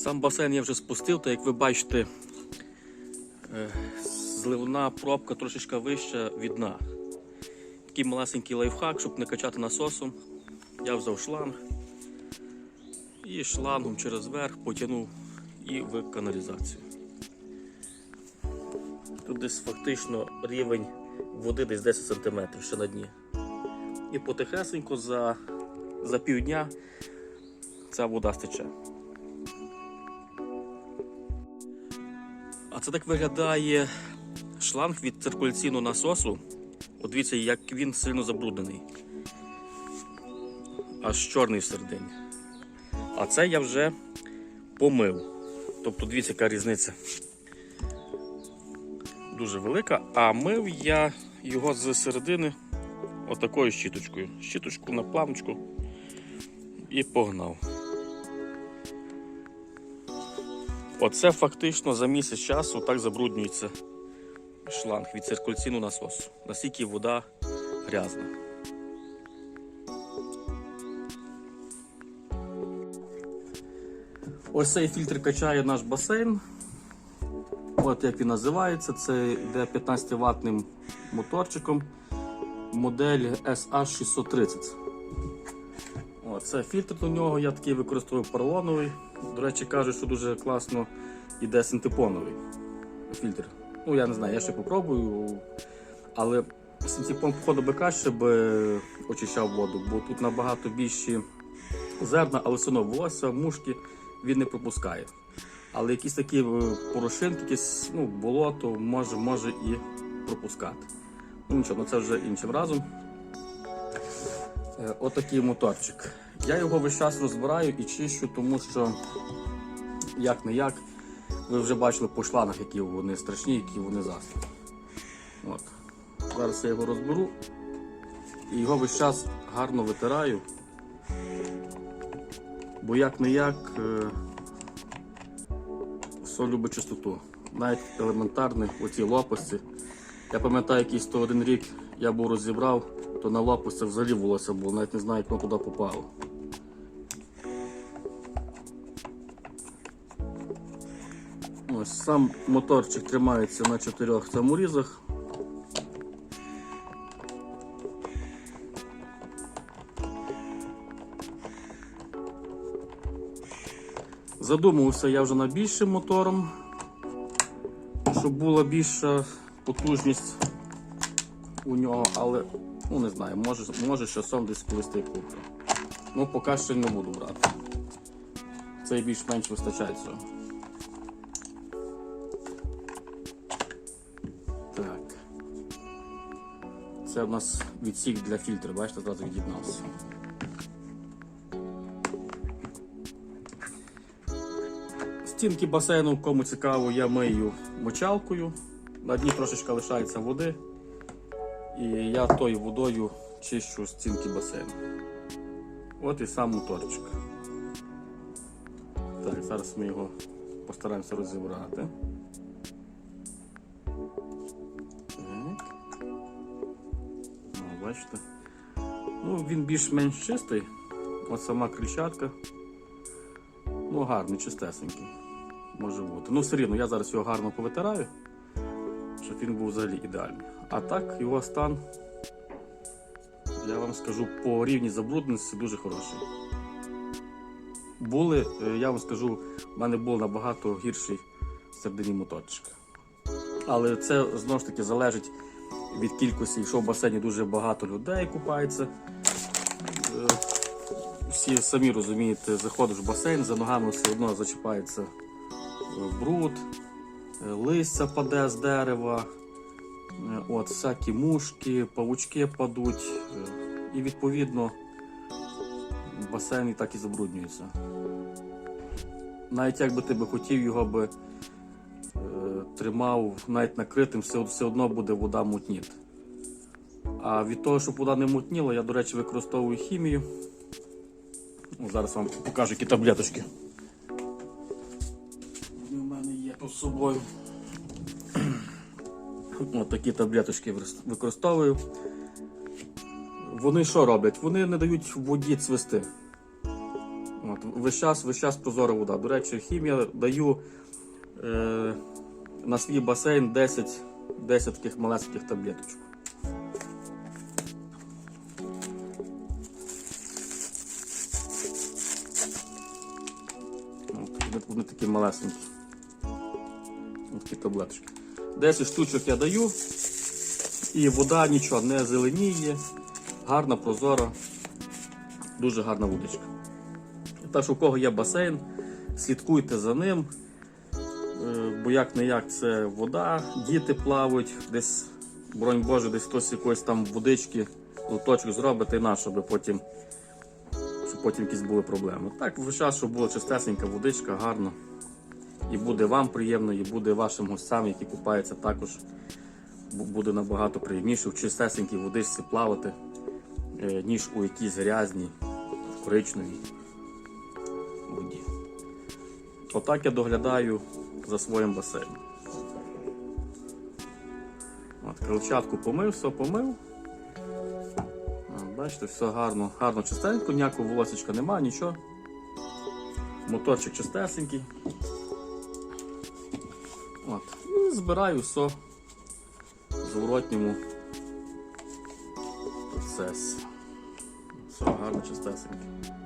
Сам басейн я вже спустив, та як ви бачите, е, зливна пробка трошечки вища від дна. Такий малесенький лайфхак, щоб не качати насосом. Я взяв шланг і шлангом через верх потягнув і в каналізацію. Тут десь фактично рівень води десь 10 см ще на дні. І потихесенько за, за півдня ця вода стече. А це так виглядає шланг від циркуляційного насосу. От дивіться, як він сильно забруднений. Аж чорний всередині. А це я вже помив. Тобто дивіться, яка різниця. Дуже велика, а мив я його з середини отакою щіточкою. Щіточку на планочку і погнав. Оце фактично за місяць часу так забруднюється шланг від циркуляційного насосу. Настільки вода грязна. Ось цей фільтр качає наш басейн. От як він називається, це йде 15 ватним моторчиком модель SA630. Це фільтр до нього, я такий використовую поролоновий. До речі, кажуть, що дуже класно йде синтепоновий фільтр. Ну, я не знаю, я ще попробую. Але синтепон, походу, би краще би очищав воду, бо тут набагато більші зерна, але все одно волосся, мушки він не пропускає. Але якісь такі е, порошинки, якісь ну, болото може, може і пропускати. Ну нічого, ну це вже іншим разом. Е, Отакий моторчик. Я його весь час розбираю і чищу, тому що як не як, ви вже бачили по шлангах, які вони страшні, які вони засні. От. Зараз я його розберу і його весь час гарно витираю. Бо як не як все любить чистоту. Навіть елементарних оці лопасті. Я пам'ятаю, якийсь 101 рік я був розібрав, то на лопасті взагалі волосся було, навіть не знаю, як воно попало. Ось сам моторчик тримається на чотирьох саморізах. Задумувався я вже над більшим мотором, щоб була більша потужність у нього, але ну не знаю, може, може часом десь колись та й куплю. Ну поки що не буду брати. Цей більш-менш вистачає цього. Так. Це у нас відсік для фільтру, бачите, зразу від'єднався. Стінки басейну, кому цікаво, я мию мочалкою. На дні трошечки лишається води. І я тою водою чищу стінки басейну. От і сам моторчик. Так, зараз ми його постараємося розібрати. Так. О, бачите. Ну, він більш-менш чистий. От сама крильчатка. Ну, гарний, чистесенький. Може бути. Ну, все рівно, я зараз його гарно повитираю, він був взагалі ідеальний. А так, його стан, я вам скажу, по рівні забрудненості дуже хороший. Були, е, я вам скажу, в мене був набагато гірший середині моторчик. Але це знову ж таки залежить від кількості, якщо в басейні дуже багато людей купається. Е, Всі самі розумієте, заходиш в басейн, за ногами все одно зачіпається е, бруд, листя паде з дерева, е, от, всякі мушки, павучки падуть. е, І відповідно басейн і так і забруднюється. Навіть якби ти би хотів його би е, тримав навіть накритим, все, все одно буде вода мутніти. А від того, щоб вода не мутніла, я, до речі, використовую хімію. Ну, зараз вам покажу які таблеточки. Тут з собою. Ось такі таблеточки використовую. Вони що роблять? Вони не дають воді цвісти. От. От, весь час, весь час прозора вода. До речі, хімія даю е, на свій басейн 10, 10 таких малесеньких таблеточок. От, вони такі малесенькі. Такі таблеточки. 10 штучок я даю, і вода нічого не зеленіє, гарна, прозора, дуже гарна водичка. Що у кого є басейн, слідкуйте за ним. Е, Бо як не як це вода, діти плавають, десь, бронь Боже, десь хтось якоїсь там водички, лоточок зробить і на, щоб потім, щоб потім якісь були проблеми. Так, весь час, щоб була чистесенька водичка, гарно. І буде вам приємно, і буде вашим гостям, які купаються, також буде набагато приємніше в чистесенькій водичці плавати, е, ніж у якійсь грязній, коричневій воді. Отак я доглядаю за своїм басейном. От, крильчатку помив, все помив. Бачите, все гарно, гарно чистенько, ніякого волосечка немає, нічого. Моторчик чистесенький. От. І збираю все в зворотньому процесі. Все гарно чистесеньке.